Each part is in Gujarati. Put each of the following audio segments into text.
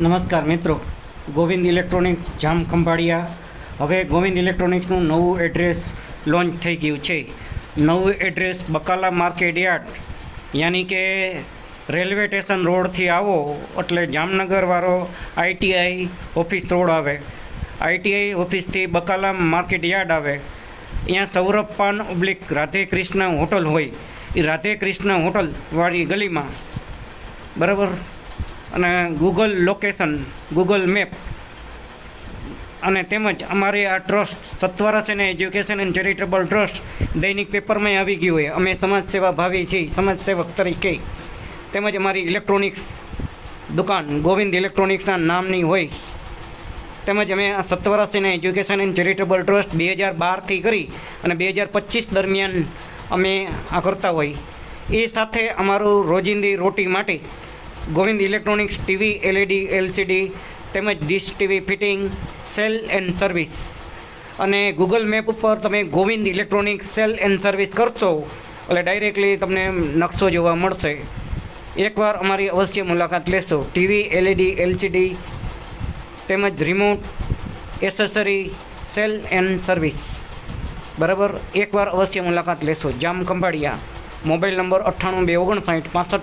નમસ્કાર મિત્રો. ગોવિંદ ઇલેક્ટ્રોનિક્સ, જામ ખંભાળિયા. હવે ગોવિંદ ઇલેક્ટ્રોનિક્સનું નવું એડ્રેસ લોન્ચ થઈ ગયું છે. નવું એડ્રેસ બકાલા માર્કેટ યાર્ડ. યાની કે રેલવે સ્ટેશન રોડથી આવો, એટલે જામનગરવાળો આઈટીઆઈ ઓફિસ રોડ આવે. આઈટીઆઈ ઓફિસથી બકાલા માર્કેટ યાર્ડ આવે. ત્યાં સૌરભ પાન ઓબ્લિક રાધે કૃષ્ણ હોટલ હોય. એ રાધે કૃષ્ણ હોટલવાળી ગલીમાં. બરાબર? અને ગૂગલ લોકેશન ગૂગલ મેપ અને તેમજ અમારી આ ટ્રસ્ટ સત્વરા છે ને એજ્યુકેશન એન્ડ ચેરિટેબલ ટ્રસ્ટ દૈનિક પેપરમાં આવી ગયું હોય. અમે સમાજ સેવા ભાવી છીએ, સમાજ સેવક તરીકે. તેમજ અમારી ઇલેક્ટ્રોનિક્સ દુકાન, ગોવિંદ ઇલેક્ટ્રોનિક્સના નામની હોય. તેમજ અમે આ સત્વરાશીના એજ્યુકેશન એન્ડ ચેરિટેબલ ટ્રસ્ટ બે હજાર બારથી કરી અને બે હજાર પચીસ દરમિયાન અમે આ કરતા હોય. એ સાથે અમારું રોજિંદી રોટી માટે Govind electronics TV, LED, LCD તેમજ dish TV fitting, sale and service. અને ગૂગલ મેપ ઉપર તમે Govind electronics sale and service કરશો, એટલે ડાયરેક્ટલી તમને નકશો જોવા મળશે. એકવાર અમારી અવશ્ય મુલાકાત લેશો. ટીવી, એલઈડી, એલસીડી તેમજ remote, accessory, sale and service. બરાબર? એકવાર અવશ્ય મુલાકાત લેશો. જામ કંભાળિયા મોબાઈલ નંબર અઠ્ઠાણું બે ઓગણસાઠ પાસઠ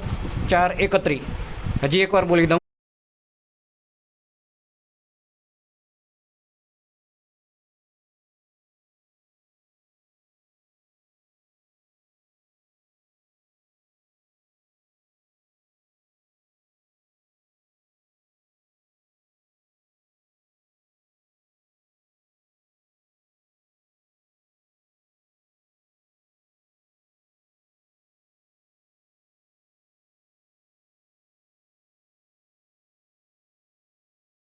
ચાર એકત્રીસ. હજી એકવાર બોલી દઉં.